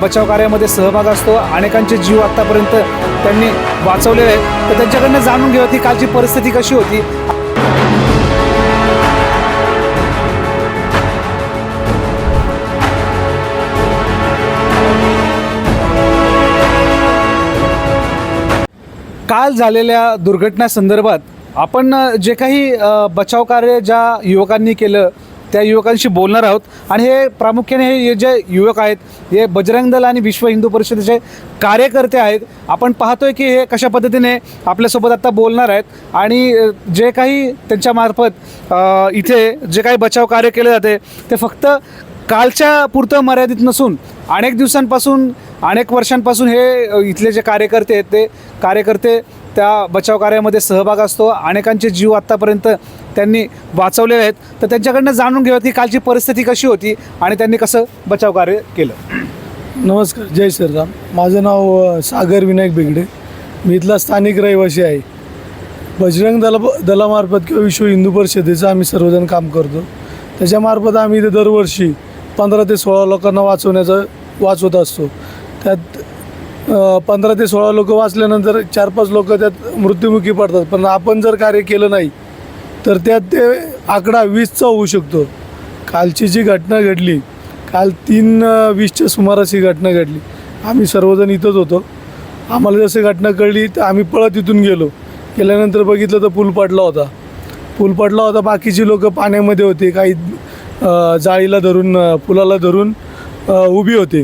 बचाव कार्यामध्ये सहभाग असतो. अनेकांचे जीव आत्तापर्यंत त्यांनी वाचवलेले आहेत. तर त्यांच्याकडनं जाणून घेऊ ती कालची परिस्थिती कशी होती. काल झालेल्या दुर्घटनासंदर्भात आपण जे काही बचाव कार्य ज्या युवकांनी केलं त्या युवकांशी बोलणार आहोत. आणि हे प्रामुख्याने हे जे युवक आहेत हे बजरंग दल आणि विश्व हिंदू परिषदेचे कार्यकर्ते आहेत. आपण पाहतोय की हे कशा पद्धतीने आपल्यासोबत आता बोलणार आहेत. आणि जे काही त्यांच्यामार्फत इथे जे काही बचाव कार्य केले जाते ते फक्त कालच्या पुरतं मर्यादित नसून अनेक दिवसांपासून अनेक वर्षांपासून हे इथले जे कार्यकर्ते आहेत ते कार्यकर्ते त्या बचाव कार्यामध्ये सहभाग असतो. अनेकांचे जीव आत्तापर्यंत त्यांनी वाचवलेले आहेत. तर त्यांच्याकडनं जाणून घेऊयात की कालची परिस्थिती कशी होती आणि त्यांनी कसं बचाव कार्य केलं. नमस्कार जय श्रीराम. माझं नाव सागर विनायक बेगडे. मी इथला स्थानिक रहिवासी आहे. बजरंग दला दलामार्फत किंवा विश्व हिंदू परिषदेचं आम्ही सर्वजण काम करतो. त्याच्यामार्फत आम्ही इथे दरवर्षी पंधरा ते सोळा लोकांना वाचवण्याचं वाचवत असतो. त्यात पंधरा ते सोळा लोक वाचल्यानंतर चार पाच लोक त्यात मृत्युमुखी पडतात. पण आपण जर कार्य केलं नाही तर त्यात ते आकडा वीसचा होऊ शकतो. कालची जी घटना घडली काल तीन वीसच्या सुमारास ही घटना घडली. आम्ही सर्वजण इथंच होतो. आम्हाला जसं घटना कळली तर आम्ही पळत इथून गेलो. गेल्यानंतर बघितलं तर पूल पडला होता. पूल पडला होता बाकीची लोक पाण्यामध्ये होते. काही जाळीला धरून पुलाला धरून उभी होते.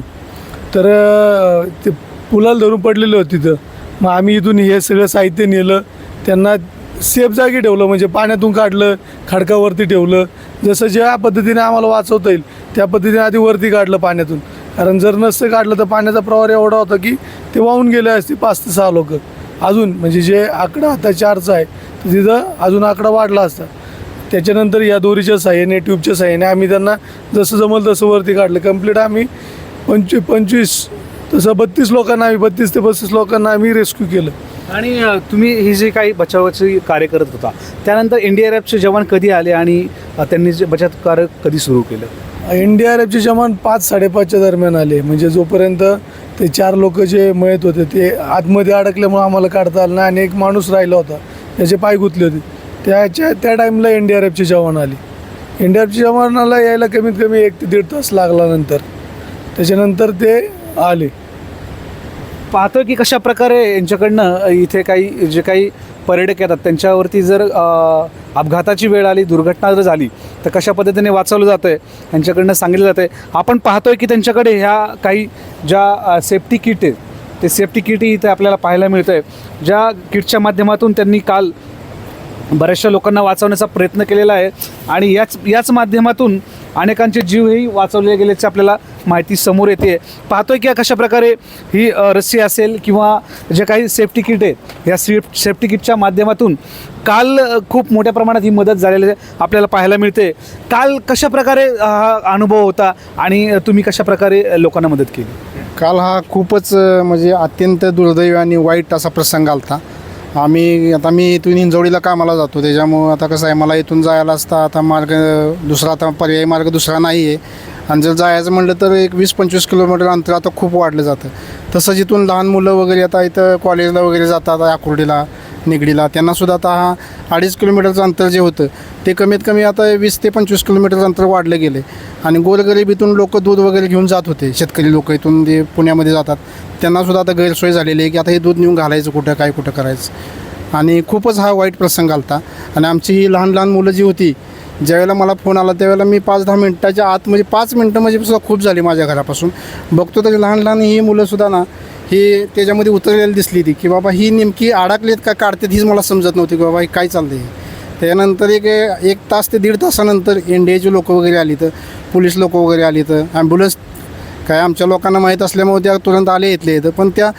तर ते पुलाला धरून पडलेले होते तिथं. मग आम्ही इथून हे सगळं साहित्य नेलं. त्यांना सेफ जागी ठेवलं म्हणजे पाण्यातून काढलं खडकावरती ठेवलं. जसं ज्या पद्धतीने आम्हाला वाचवता येईल त्या पद्धतीने आधी वरती काढलं पाण्यातून. कारण जर नसतं काढलं तर पाण्याचा प्रवाह एवढा होता की ते वाहून गेले असते पाच ते सहा लोक. अजून म्हणजे जे आकडा आता चारचा आहे तर तिथं अजून आकडा वाढला असता. त्याच्यानंतर या दोरीच्या साह्याने ट्यूबच्या साह्याने आम्ही त्यांना जसं जमल तसं वरती काढलं. कंप्लीट आम्ही पंचवी पंचवीस तसं बत्तीस लोकांना आम्ही बत्तीस ते पस्तीस लोकांना आम्ही रेस्क्यू केलं. आणि अ, तुम्ही ही जे काही बचावाची कार्य करत होता त्यानंतर एन डी आर एफचे जवान कधी आले आणि अ, त्यांनी जे बचत कार्य कधी सुरू केलं? एन डी आर एफचे जवान पाच साडेपाचच्या दरम्यान आले. म्हणजे जोपर्यंत ते चार लोक जे मयत होते ते आतमध्ये अडकल्यामुळे आम्हाला काढता आलं नाही आणि एक माणूस राहिला होता त्याचे पाय गुंतले होते. त्याच्या त्या टाईमला एन डी आर एफचे जवान आले. एन डी आर जवानाला यायला कमीत कमी एक ते दीड तास लागला नंतर. त्याच्यानंतर ते आले. पाहतो की कशा प्रकारे यांच्याकडनं इथे काही जे काही पर्यटक येतात त्यांच्यावरती जर अपघाताची वेळ आली दुर्घटना जर झाली तर कशा पद्धतीने वाचवलं जातं आहे त्यांच्याकडनं सांगितलं जातं आहे आपण पाहतोय की त्यांच्याकडे ह्या काही ज्या सेफ्टी किट आहेत ते सेफ्टी किटही इथे आपल्याला पाहायला मिळतं आहे ज्या किटच्या माध्यमातून त्यांनी काल बऱ्याचशा लोकांना वाचवण्याचा प्रयत्न केलेला आहे आणि याच याच माध्यमातून अनेकांचे जीवही वाचवले गेल्याचे आपल्याला माहिती समोर येते. पाहतोय की कशा प्रकारे ही रस्सी असेल किंवा जे काही सेफ्टी किट आहे या सेफ सेफ्टी किटच्या माध्यमातून काल खूप मोठ्या प्रमाणात ही मदत झालेली आहे, आपल्याला पाहायला मिळते. काल कशा प्रकारे हा अनुभव होता आणि तुम्ही कशा प्रकारे लोकांना मदत केली? काल हा खूपच म्हणजे अत्यंत दुर्दैवी आणि वाईट असा प्रसंग आलता. आम्ही आता मी इथून हिंजवडीला कामाला जातो. त्याच्यामुळं आता कसं आहे मला इथून जायला असता आता मार्ग दुसरा आता पर्यायी मार्ग दुसरा नाही आहे आणि जर जायचं म्हटलं तर एक वीस पंचवीस किलोमीटर अंतर आता खूप वाढलं जातं. तसं जिथून लहान मुलं वगैरे आता इथं कॉलेजला वगैरे जातात आकुर्डीला निगडीला त्यांनासुद्धा आता हा अडीच किलोमीटरचं अंतर जे होतं ते कमीत कमी आता वीस ते पंचवीस किलोमीटरचं अंतर वाढलं गेले आणि गोरगरिबीतून लोक दूध वगैरे घेऊन जात होते शेतकरी लोक इथून जे पुण्यामध्ये जातात त्यांनासुद्धा आता गैरसोय झालेली आहे की आता हे दूध नेऊन घालायचं कुठं काय कुठं करायचं. आणि खूपच हा वाईट प्रसंग आलता. आणि आमची ही लहान लहान मुलं जी होती ज्यावेळेला मला फोन आला त्यावेळेला मी पाच दहा मिनटाच्या आत म्हणजे पाच मिनटं म्हणजे सुद्धा खूप झाली माझ्या घरापासून. बघतो तर लहान लहान ही मुलंसुद्धा ना ही त्याच्यामध्ये उतरलेली दिसली ती की बाबा ही नेमकी अडकलीत का काढतात हीच मला समजत नव्हती की बाबा हे काय चाललं आहे त्यानंतर एक एक तास ते दीड तासानंतर एन डी एची लोकं वगैरे आली तर पोलीस लोकं वगैरे आली तर ॲम्ब्युलन्स काय आमच्या लोकांना माहीत असल्यामुळे त्या तुरंत आले येतले येतं पण त्या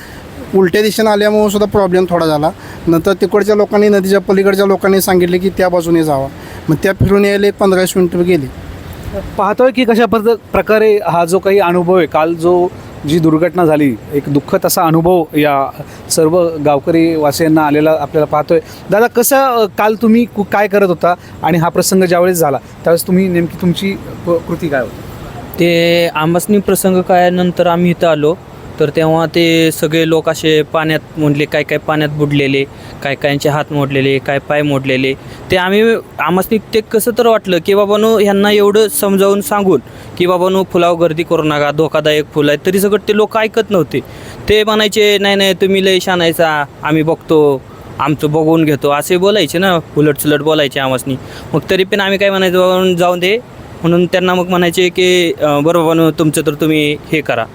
उलट्या दिशेनं आल्यामुळे सुद्धा प्रॉब्लेम थोडा झाला. नंतर तिकडच्या लोकांनी नदीच्या पलीकडच्या लोकांनी सांगितले की त्या बाजूने जावा. मग त्या फिरून यायला एक पंधरा वीस मिनटं गेली. पाहतोय की कशा पद्ध प्रकारे हा जो काही अनुभव आहे काल जो जी दुर्घटना झाली एक दुःखद असा अनुभव या सर्व गावकरी वासियांना आलेला आपल्याला पाहतोय. दादा कसं काल तुम्ही कु- काय करत होता आणि हा प्रसंग ज्यावेळेस झाला त्यावेळेस तुम्ही नेमकी तुमची क- कृती काय होती? ते आंबासनी प्रसंग काय नंतर आम्ही इथं आलो. तर तेव्हा ते सगळे लोक असे पाण्यात मोडले काय काय पाण्यात बुडलेले काय कायचे हात मोडलेले काय पाय मोडलेले. ते आम्ही आम्हासनी ते कसं तर वाटलं की बाबानो ह्यांना एवढं समजावून सांगून की बाबानो फुलावर गर्दी करू नका धोकादायक फुलं आहे. तरी सगळं ते लोक ऐकत नव्हते. ते म्हणायचे नाही नाही तुम्ही लय शानायचा आम्ही बघतो आमचं बघून घेतो. असे बोलायचे ना उलट सुलट बोलायचे आम्हासनी. मग तरी पण आम्ही काय म्हणायचं बाबा जाऊन दे. म्हणून त्यांना मग म्हणायचे की बरोबर बरं तुमचं तर तुम्ही हे करा.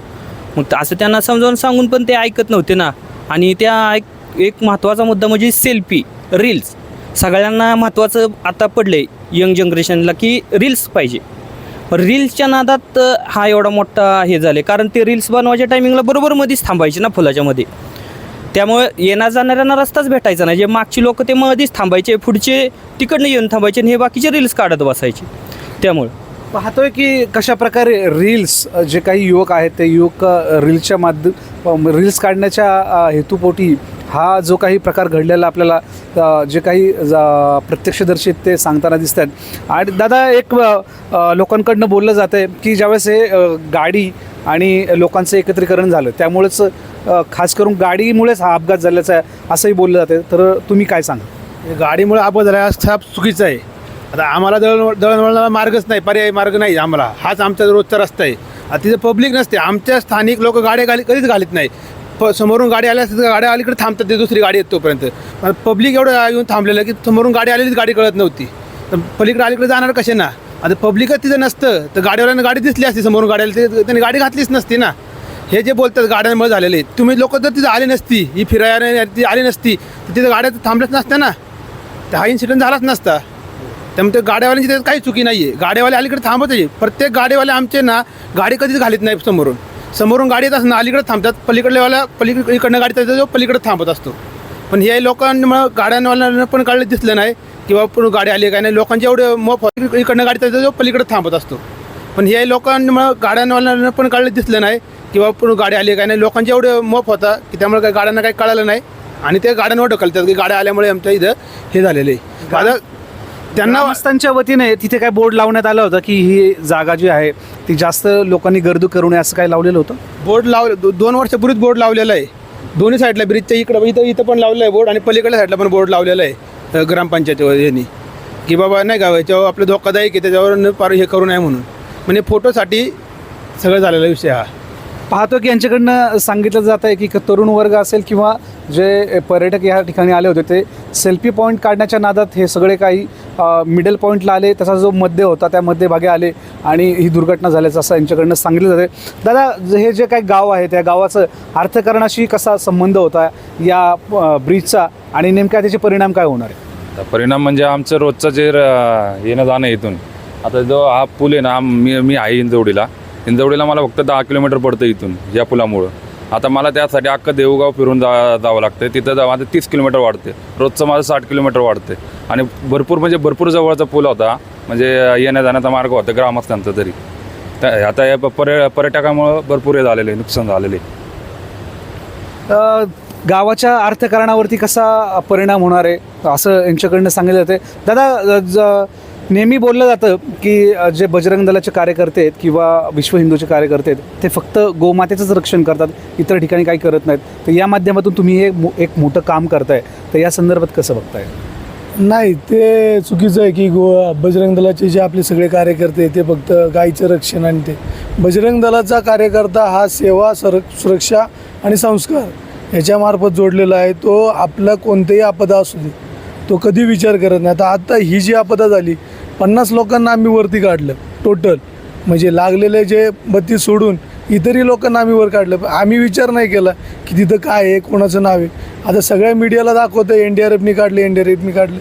मग असं त्यांना समजावून सांगून पण ते ऐकत नव्हते ना. आणि त्या ऐक एक महत्त्वाचा मुद्दा म्हणजे सेल्फी रील्स. सगळ्यांना महत्त्वाचं आता पडलं आहे यंग जनरेशनला की रील्स पाहिजे. रील्सच्या नादात हा एवढा मोठा हे झाले कारण ते रील्स बनवायच्या टायमिंगला बरोबर मध्येच थांबायचे ना फुलाच्यामध्ये त्यामुळे येणार जाणाऱ्यांना रस्ताच भेटायचा नाही. जे मागची लोक ते मध्येच थांबायचे पुढचे तिकडनं येऊन थांबायचे आणि हे बाकीचे रील्स काढत बसायचे. त्यामुळे. पाहतोय की कशा प्रकारे रील्स जे काही युवक आहेत ते युवक रील्सच्या माध्यम रील्स काढण्याच्या हेतूपोटी हा जो काही प्रकार घडलेला आपल्याला जे काही प्रत्यक्षदर्शी ते सांगताना दिसत आहेत आणि दादा एक लोकांकडनं बोललं जातं आहे की ज्यावेळेस हे गाडी आणि लोकांचं एकत्रीकरण झालं त्यामुळेच खास करून गाडीमुळेच हा अपघात झाल्याचा आहे असंही बोललं जातं तर तुम्ही काय सांगा? गाडीमुळे अपघात झाला हा चुकीचा आहे. आता आम्हाला दळण दळणवळणाला मार्गच नाही पर्यायी मार्ग नाही आम्हाला. हाच आमचा रोजचा रस्ता आहे. आता तिथं पब्लिक नसते. आमच्या स्थानिक लोक गाड्या घाली कधीच घालत नाही. प समोरून गाडी आल्या असतात गाड्या अलीकडे थांबतात ते दुसरी गाडी येत तोपर्यंत पब्लिक एवढं येऊन थांबलेलं की समोरून गाडी आलेलीच गाडी कळत नव्हती. तर पलीकडे अलीकडे जाणार कसे ना? आता पब्लिकच तिथं नसतं. तर गाडीवाल्यांना गाडी दिसली असती समोरून गाडी आली ते त्यांनी गाडी घातलीच नसती ना. हे जे बोलतात गाड्यांमुळे झालेले तुम्ही लोक जर तिथं आली नसती ही फिरायला ती आली नसती तर तिथं गाड्या थांबल्याच नसत्या ना. तर हा इन्सिडेंट झालाच नसता. त्यामुळे ते गाड्यावाल्यांची त्यात काही चुकी नाही आहे गाड्यावाले अलीकडे थांबत आहे प्रत्येक गाडीवाले आमचे ना गाडी कधीच घालीत नाही समोरून. समोरून गाडी येत असताना अलीकडे थांबतात. पलीकडल्यावाल्या पलीकडे इकडनं गाडी त्याचा जो पलीकडे थांबत असतो. पण हे लोकांमुळे गाड्यांवाल्यांना पण काढलं दिसलं नाही किंवा पण गाडी आली काय नाही. लोकांचे एवढे मोफ इकडनं गाडी त्याचा जो पलीकडे थांबत असतो. पण हे लोकांमुळे गाड्यांवाल्यांना पण काढलं दिसलं नाही किंवा पण गाडी आली काय नाही. लोकांचे एवढे मोफ होता की त्यामुळे काही गाड्यांना काही कळालं नाही. आणि ते गाड्यांवर ढकलतात की गाड्या आल्यामुळे आमच्या इथं हे झालेलं आहे. माझं त्यांना ग्रामस्थांच्या वतीने तिथे काय बोर्ड लावण्यात आलं होतं की ही जागा जी आहे ती जास्त लोकांनी गर्दी करू नये असं काय लावलेलं होतं? बोर्ड लाव दो- दोन वर्षापूर्वीच बोर्ड लावलेला आहे. दोन्ही साईडला ब्रिजच्या इकडं इथं इथं पण लावलेलं आहे बोर्ड आणि पलीकडल्या साईडला पण बोर्ड लावलेला आहे अ, ग्रामपंचायत यांनी की बाबा नाही का याच्यावर आपलं धोकादायक आहे त्याच्यावर न फार हे करू नये म्हणून. म्हणजे फोटोसाठी सगळं झालेला विषय हा. पाहतो की यांच्याकडनं सांगितलं जात आहे की क- तरुण वर्ग असेल किंवा जे पर्यटक या ठिकाणी आले होते ते सेल्फी पॉईंट काढण्याच्या नादात हे सगळे काही मिडल पॉईंटला आले त्याचा जो मध्य होता त्या मध्यभागी आले आणि ही दुर्घटना झाल्याचं असं यांच्याकडनं सांगितलं जाते दादा हे जे काही गाव आहे त्या गावाचं अर्थकारणाशी कसा संबंध होता या ब्रिजचा आणि नेमक्या त्याचे परिणाम काय होणार आहे परिणाम म्हणजे आमचं रोजचं जे येणं जाणं इथून. आता जो हा पूल आहे ना मी मी आहे इंजवडीला. इंजवडीला मला फक्त दहा किलोमीटर पडतं इथून या पुलामुळं. आता मला त्यासाठी अख्खं देऊगाव फिरून जा जावं लागतं तिथं जा माझं तीस किलोमीटर वाढते रोजचं माझं साठ किलोमीटर वाढते आणि भरपूर म्हणजे भरपूर जवळचा पूल होता. म्हणजे येण्या जाण्याचा मार्ग होता ग्रामस्थांचा तरी. तर आता या पर्य पर्यटकामुळं भरपूर हे झालेले नुकसान झालेले गावाच्या अर्थकारणावरती कसा परिणाम होणार आहे? असं यांच्याकडनं सांगितलं जाते दादा नेहमी बोललं जातं की जे बजरंग दलाचे कार्यकर्ते आहेत किंवा विश्व हिंदूचे कार्यकर्ते आहेत ते फक्त गोमातेचंच रक्षण करतात इतर ठिकाणी काही करत नाहीत. तर या माध्यमातून तुम्ही हे मो- एक मोठं काम करताय. तर या संदर्भात कसं बघताय? नाही ते चुकीचं आहे की गो बजरंग दलाचे जे आपले सगळे कार्यकर्ते ते फक्त गायीचं रक्षण आणि ते. बजरंग दलाचा कार्यकर्ता हा सेवा सर सुरक्षा आणि संस्कार याच्यामार्फत जोडलेला आहे. तो आपला कोणतेही आपदा असू दे तो कधी विचार करत नाही. आता आता ही जी आपदा झाली पन्नास लोकांना आम्ही वरती काढलं टोटल म्हणजे लागलेले जे बत्ती सोडून इतरही लोकांना आम्ही वर काढलं. पण आम्ही विचार नाही केला की तिथं काय आहे कोणाचं नाव आहे. आता सगळ्या मीडियाला दाखवतं एन डी आर एफनी काढले एन डी आर एफनी काढले.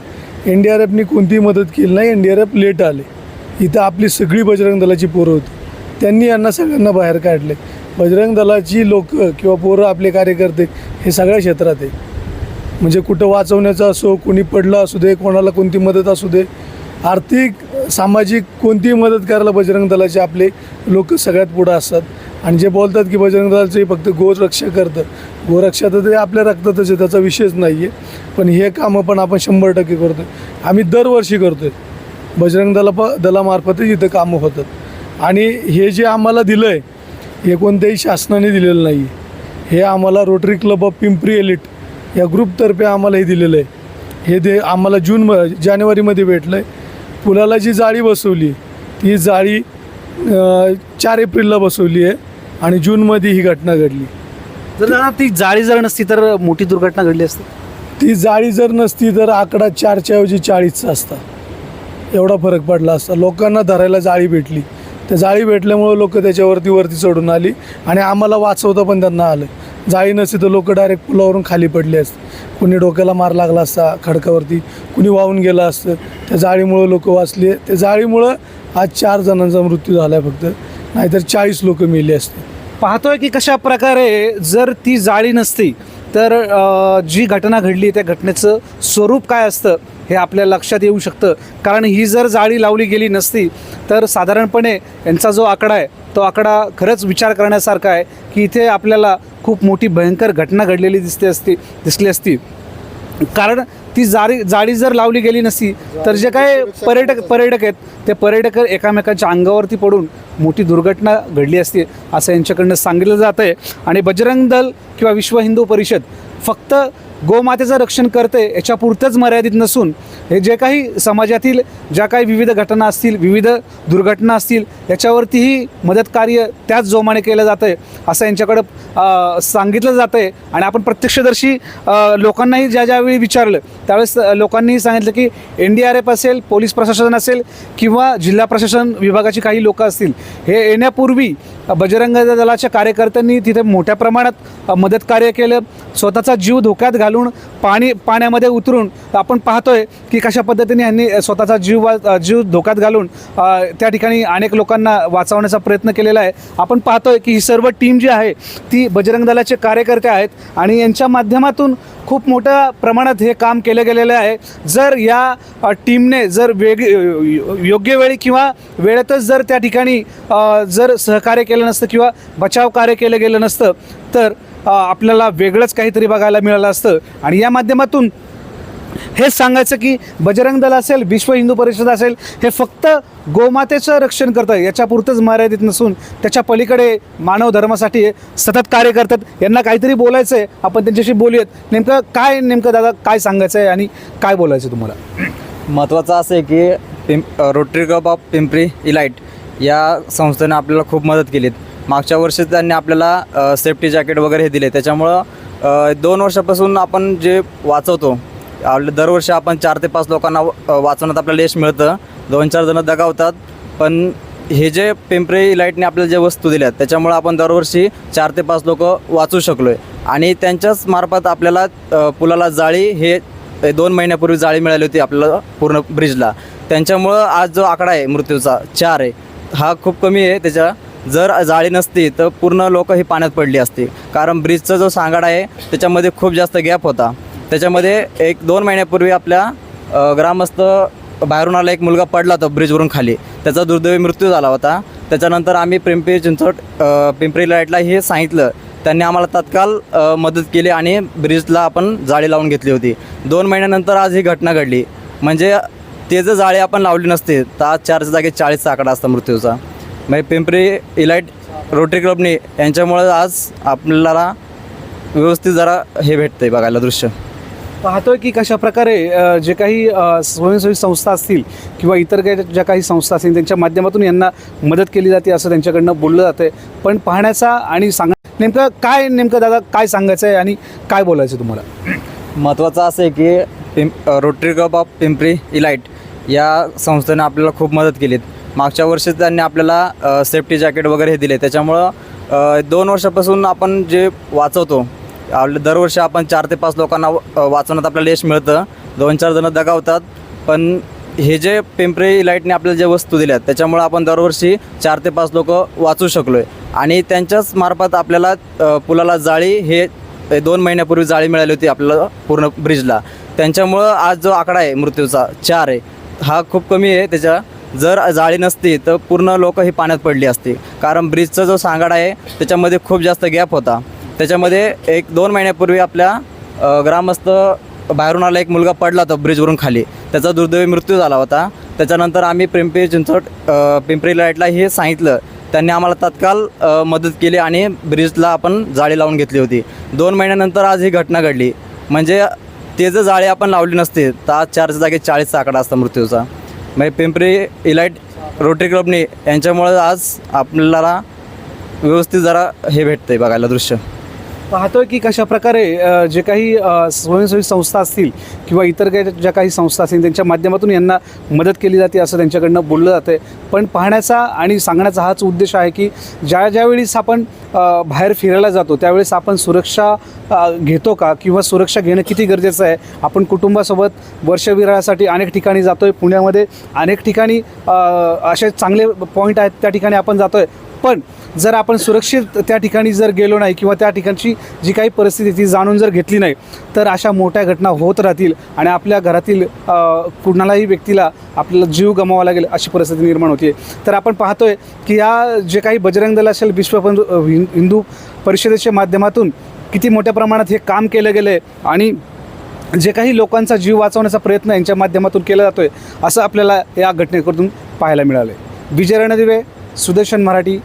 एन डी आर एफनी कोणतीही मदत केली नाही N D R F late आले. इथं आपली सगळी बजरंग दलाची पोरं होती. त्यांनी यांना सगळ्यांना बाहेर काढले. बजरंग दलाची लोक किंवा पोरं आपले कार्यकर्ते हे सगळ्या क्षेत्रात आहे. म्हणजे कुठं वाचवण्याचं असो कोणी पडलं असू दे कोणाला कोणती मदत असू दे आर्थिक सामाजिक कोणतीही मदत करायला बजरंग दलाचे आपले लोक सगळ्यात पुढं असतात. आणि जे बोलतात की बजरंग दलाचे फक्त गोरक्षा करतं. गोरक्षा तर ते आपल्या रक्तातच आहे त्याचा विषयच नाही आहे पण हे कामं पण आपण शंभर टक्के करतो आम्ही दरवर्षी करतो आहे बजरंग दला प दलामार्फतच इथं कामं होतात. आणि हे जे आम्हाला दिलं आहे हे कोणत्याही शासनाने दिलेलं नाही हे आम्हाला rotary club of Pimpri elite या ग्रुपतर्फे आम्हाला हे दिलेलं आहे. हे दे आम्हाला जून म जानेवारीमध्ये भेटलं आहे पुलाला जी जाळी बसवली ती जाळी चार एप्रिलला बसवली आहे आणि जूनमध्ये ही घटना घडली. जर दादा ती जाळी जर नसती तर मोठी दुर्घटना घडली असती? ती जाळी जर नसती तर आकडा चारच्या ऐवजी चाळीसचा असता. एवढा फरक पडला असता. लोकांना धरायला जाळी भेटली. त्या जाळी भेटल्यामुळं लोक त्याच्यावरती वरती चढून आली आणि आम्हाला वाचवता पण त्यांना आलं. जाळी नसती तर लोक डायरेक्ट पुलावरून खाली पडले असते. कुणी डोक्याला मार लागला असता खडकावरती कुणी वाहून गेलं असतं. त्या जाळीमुळं लोक वाचले. त्या जाळीमुळं आज चार जणांचा मृत्यू झाला आहे फक्त. नाहीतर चाळीस लोक मेले असते. पाहतोय की कशा प्रकारे जर ती जाळी नसती तर जी घटना घडली त्या घटनेचं स्वरूप काय असतं? हे आपल्या लक्षात येऊ शकतं. कारण ही जर जाळी लावली गेली नसती तर साधारणपणे यांचा जो आकडा आहे तो आकडा खरंच विचार करण्यासारखा आहे की इथे आपल्याला खूप मोठी भयंकर घटना घडलेली दिसते असती दिसली असती. कारण ती जाळी जाळी जर लावली गेली नसती तर जे काय पर्यटक पर्यटक आहेत ते पर्यटक एकामेकांच्या अंगावरती पडून मोठी दुर्घटना घडली असते असं यांच्याकडनं सांगितलं जातं आहे आणि बजरंग दल किंवा विश्व हिंदू परिषद फक्त गोमातेचं रक्षण करते याच्यापुरतंच मर्यादित नसून हे जे काही समाजातील ज्या काही विविध घटना असतील विविध दुर्घटना असतील याच्यावरतीही मदत कार्य त्याच जोमाने केलं जातं आहे असं यांच्याकडं सांगितलं जातं आहे आणि आपण प्रत्यक्षदर्शी लोकांनाही ज्या ज्यावेळी विचारलं त्यावेळेस लोकांनीही सांगितलं की एन डी आर एफ असेल पोलीस प्रशासन असेल किंवा जिल्हा प्रशासन विभागाची काही लोकं असतील हे येण्यापूर्वी बजरंग दलाच्या कार्यकर्त्यांनी तिथे मोठ्या प्रमाणात मदत कार्य केलं स्वतःचा जीव धोक्यात घाल घालून पाणी पाण्यामध्ये उतरून आपण पाहतोय की कशा पद्धतीने यांनी स्वतःचा जीव वा- जीव धोक्यात घालून त्या ठिकाणी अनेक लोकांना वाचवण्याचा प्रयत्न केलेला आहे. आपण पाहतोय की ही सर्व टीम जी आहे ती बजरंग दलाचे कार्यकर्ते आहेत आणि यांच्या माध्यमातून खूप मोठ्या प्रमाणात हे काम केलं गेलेलं आहे. जर या टीमने जर वेग योग्य वेळी किंवा वेळेतच जर त्या ठिकाणी जर सहकार्य केलं नसतं किंवा बचाव कार्य केलं गेलं नसतं तर आपल्याला वेगळंच काहीतरी बघायला मिळालं असतं. आणि या माध्यमातून हेच सांगायचं की बजरंग दल असेल विश्व हिंदू परिषद असेल हे फक्त गोमातेचं रक्षण करतं याच्यापुरतंच मर्यादित नसून त्याच्या पलीकडे मानव धर्मासाठी सतत कार्य करतात. यांना काहीतरी बोलायचं आहे. आपण त्यांच्याशी बोलूयात. नेमकं काय नेमकं दादा काय सांगायचं आहे आणि काय बोलायचं आहे तुम्हाला? महत्त्वाचं असं आहे की पिंप rotary club of Pimpri elite या संस्थेनं आपल्याला खूप मदत केली मागच्या वर्षी त्यांनी आपल्याला सेफ्टी जॅकेट वगैरे हे दिले. त्याच्यामुळं दोन वर्षापासून आपण जे वाचवतो आपल्या दरवर्षी आपण चार ते पाच लोकांना वाचवण्यात आपल्याला यश मिळतं. दोन चार जणं दगावतात. पण हे जे पिंपरी लाईटने आपल्याला ज्या वस्तू दिल्यात त्याच्यामुळं आपण दरवर्षी चार ते पाच लोक वाचू शकलो आहे आणि त्यांच्याच मार्फत आपल्याला पुलाला जाळी हे हे दोन महिन्यापूर्वी जाळी मिळाली होती आपल्याला पूर्ण ब्रिजला त्यांच्यामुळं आज जो आकडा आहे मृत्यूचा चार आहे हा खूप कमी आहे. त्याच्या जर जाळी नसती तर पूर्ण लोक ही पाण्यात पडली असती. कारण ब्रिजचा जो सांगाडा आहे त्याच्यामध्ये खूप जास्त गॅप होता. त्याच्यामध्ये एक दोन महिन्यापूर्वी आपल्या ग्रामस्थ बाहेरून आला एक मुलगा पडला होता ब्रिजवरून खाली. त्याचा दुर्दैवी मृत्यू झाला होता. त्याच्यानंतर आम्ही पिंपरी चिंचवड पिंपरी लाईटला हे सांगितलं. त्यांनी आम्हाला तात्काळ मदत केली आणि ब्रिजला आपण जाळी लावून घेतली होती. दोन महिन्यानंतर आज ही घटना घडली. म्हणजे ते जर जाळी आपण लावली नसते तर आज चारच्या जागी चाळीसचा आकडा असता मृत्यूचा. म्हणजे पिंपरी इलाइट रोटरी क्लबने यांच्यामुळं आज आपल्याला व्यवस्थित जरा हे भेटतंय बघायला दृश्य. पाहतोय की कशा प्रकारे जे काही स्वयंसेवी संस्था असतील किंवा इतर काही ज्या काही संस्था असतील त्यांच्या माध्यमातून यांना मदत केली जाते असं त्यांच्याकडनं बोललं जातं पण पाहण्याचा आणि सांगा नेमकं काय नेमकं दादा काय सांगायचं आहे आणि काय बोलायचं आहे तुम्हाला? महत्त्वाचं असं आहे की पिंप rotary club of Pimpri elite या संस्थेनं आपल्याला खूप मदत केली मागच्या वर्षी त्यांनी आपल्याला सेफ्टी जॅकेट वगैरे हे दिले. त्याच्यामुळं दोन वर्षापासून आपण जे वाचवतो आपले दरवर्षी आपण चार ते पाच लोकांना वाचवण्यात आपल्याला यश मिळतं. दोन चार जणं दगावतात पण हे जे पिंपरी लाईटने आपल्याला ज्या वस्तू दिल्यात त्याच्यामुळं आपण दरवर्षी चार ते पाच लोक वाचू शकलो आहे आणि त्यांच्याच मार्फत आपल्याला पुलाला जाळी हे दोन महिन्यापूर्वी जाळी मिळाली होती आपल्याला पूर्ण ब्रिजला त्यांच्यामुळं आज जो आकडा आहे मृत्यूचा चार आहे हा खूप कमी आहे. त्याच्या जर जाळी नसती तर पूर्ण लोक ही पाण्यात पडली असती. कारण ब्रिजचा जो सांगाडा आहे त्याच्यामध्ये खूप जास्त गॅप होता. त्याच्यामध्ये एक दोन महिन्यापूर्वी आपल्या ग्रामस्थ बाहेरून आला एक मुलगा पडला होता ब्रिजवरून खाली. त्याचा दुर्दैवी मृत्यू झाला होता. त्याच्यानंतर आम्ही पिंपरी चिंचवड पिंपरी लाईटला हे सांगितलं. त्यांनी आम्हाला तात्काळ मदत केली आणि ब्रिजला आपण जाळी लावून घेतली होती. दोन महिन्यानंतर आज ही घटना घडली. म्हणजे ते जर जाळी आपण लावली नसते तर आज चारच्या जागी चाळीसचा आकडा असता मृत्यूचा. म्हणजे पिंपरी इलाइट रोटरी क्लबने यांच्यामुळे आज आपल्याला व्यवस्थित जरा हे भेटतं आहे बघायला दृश्य. पाहतोय की कशा प्रकारे जे काही स्वयंसेवी संस्था असतील किंवा इतर काही ज्या काही संस्था असतील त्यांच्या माध्यमातून यांना मदत केली जाते असं त्यांच्याकडनं बोललं जातं पण पाहण्याचा आणि सांगण्याचा हाच उद्देश आहे की ज्या ज्यावेळेस आपण बाहेर फिरायला जातो त्यावेळेस आपण सुरक्षा घेतो का? किंवा सुरक्षा घेणं किती गरजेचं आहे? आपण कुटुंबासोबत वर्षविराळासाठी अनेक ठिकाणी जातो आहे पुण्यामध्ये अनेक ठिकाणी असे चांगले पॉईंट आहेत. त्या ठिकाणी आपण जातो आहे पण जर आपण सुरक्षित त्या ठिकाणी जर गेलो नाही किंवा त्या ठिकाणची जी काही परिस्थिती ती जाणून जर घेतली नाही तर अशा मोठ्या घटना होत राहतील आणि आपल्या घरातील कुणालाही व्यक्तीला आपल्याला जीव गमावा लागेल अशी परिस्थिती निर्माण होते तर आपण पाहतोय की या जे काही बजरंग दल असेल विश्व हिंदू परिषदेच्या माध्यमातून किती मोठ्या प्रमाणात हे काम केलं गेलं आहे आणि जे काही लोकांचा जीव वाचवण्याचा प्रयत्न यांच्या माध्यमातून केला जातोय असं आपल्याला या घटनेकडून पाहायला मिळालं आहे विजय रणदिवे सुदर्शन मराठी